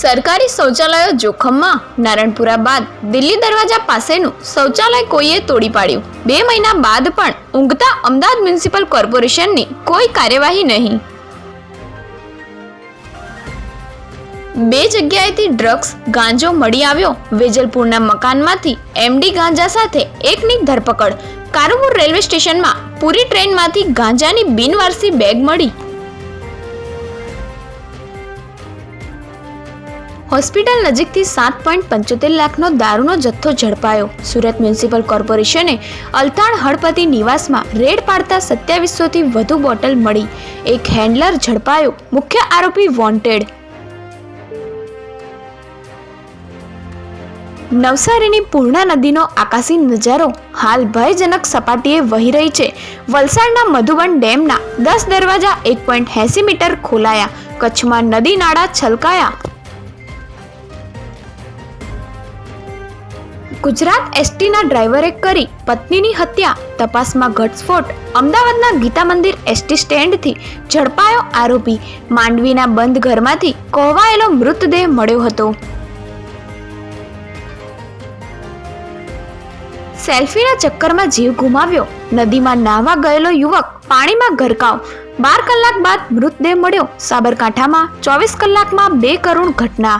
સરકારી શૌચાલયો જોખમમાં. નારણપુરા બાદ દિલ્હી દરવાજા પાસેનું શૌચાલય કોઈએ તોડી પાડ્યું. બે મહિના બાદ પણ ઊંઘતા અમદાવાદ મ્યુનિસિપલ કોર્પોરેશનની કોઈ કાર્યવાહી નહીં. બે જગ્યાએથી ડ્રગ્સ ગાંજો મળી આવ્યો. વેજલપુરના મકાનમાંથી એમડી ગાંજા સાથે એકની ધરપકડ. કારુપુર રેલવે સ્ટેશનમાં પૂરી ટ્રેનમાંથી ગાંજાની બિનવારસી બેગ મળી. હોસ્પિટલ નજીકથી સાત પોઈન્ટ પંચોતેર લાખનો દારૂનો જથ્થો ઝડપાયો. સુરત મ્યુનિસિપલ કોર્પોરેશને અલતાણ હળપતિ નિવાસમાં રેડ પાડતા સત્યાવીસોથી વધુ બોટલ મળી. એક હેન્ડલર ઝડપાયો. મુખ્ય આરોપી વોન્ટેડ. નવસારીની પૂર્ણા નદીનો આકાશી નજારો હાલ ભયજનક સપાટીએ વહી રહી છે. વલસાડના મધુબન ડેમના દસ દરવાજા એક પોઈન્ટ એંસી મીટર ખોલાયા. કચ્છમાં નદી નાળા છલકાયા. ગુજરાત એસટીના ડ્રાઈવરે કરી પત્નીની હત્યા. તપાસમાં ઘટસ્ફોટ. અમદાવાદના ગીતા મંદિર એસટી સ્ટેન્ડથી ઝડપાયો આરોપી. માંડવીના બંધ ઘરમાંથી કોહવાયેલો મૃતદેહ મળ્યો હતો. સેલ્ફીના ચક્કરમાં જીવ ગુમાવ્યો. નદીમાં નાહવા ગયેલો યુવક પાણીમાં ગરકાવ. બાર કલાક બાદ મૃતદેહ મળ્યો. સાબરકાંઠામાં ચોવીસ કલાકમાં બે કરુણ ઘટના.